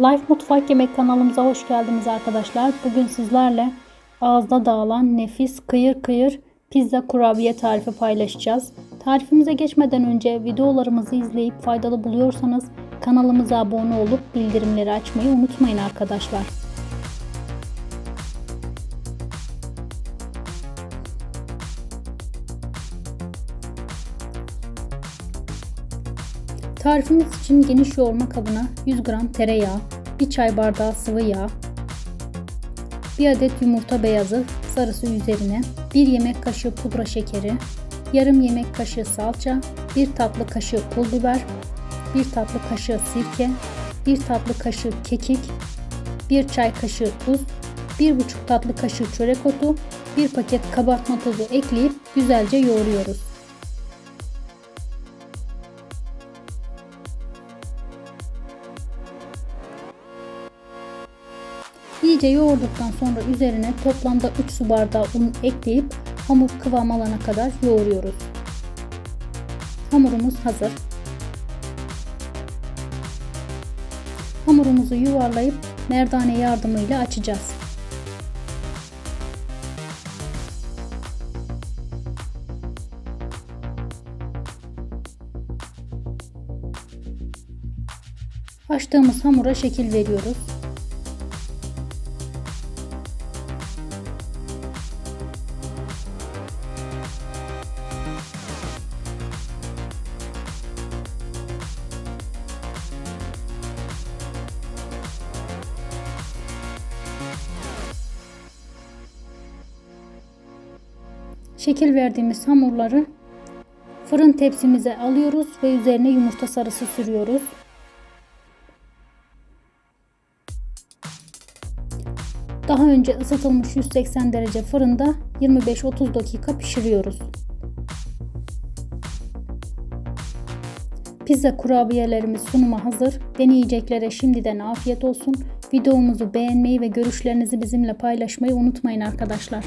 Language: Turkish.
Life Mutfak Yemek kanalımıza hoş geldiniz arkadaşlar. Bugün sizlerle ağızda dağılan nefis kıyır kıyır pizza kurabiye tarifi paylaşacağız. Tarifimize geçmeden önce videolarımızı izleyip faydalı buluyorsanız kanalımıza abone olup bildirimleri açmayı unutmayın arkadaşlar. Tarifimiz için geniş yoğurma kabına 100 gram tereyağı, 1 çay bardağı sıvı yağ, 1 adet yumurta beyazı sarısı üzerine 1 yemek kaşığı pudra şekeri, yarım yemek kaşığı salça, 1 tatlı kaşığı pul biber, 1 tatlı kaşığı sirke, 1 tatlı kaşığı kekik, 1 çay kaşığı tuz, 1,5 tatlı kaşığı çörek otu, 1 paket kabartma tozu ekleyip güzelce yoğuruyoruz. İyice yoğurduktan sonra üzerine toplamda 3 su bardağı un ekleyip hamur kıvam alana kadar yoğuruyoruz. Hamurumuz hazır. Hamurumuzu yuvarlayıp merdane yardımıyla açacağız. Açtığımız hamura şekil veriyoruz. Şekil verdiğimiz hamurları fırın tepsimize alıyoruz ve üzerine yumurta sarısı sürüyoruz. Daha önce ısıtılmış 180 derece fırında 25-30 dakika pişiriyoruz. Pizza kurabiyelerimiz sunuma hazır. Deneyeceklere şimdiden afiyet olsun. Videomuzu beğenmeyi ve görüşlerinizi bizimle paylaşmayı unutmayın arkadaşlar.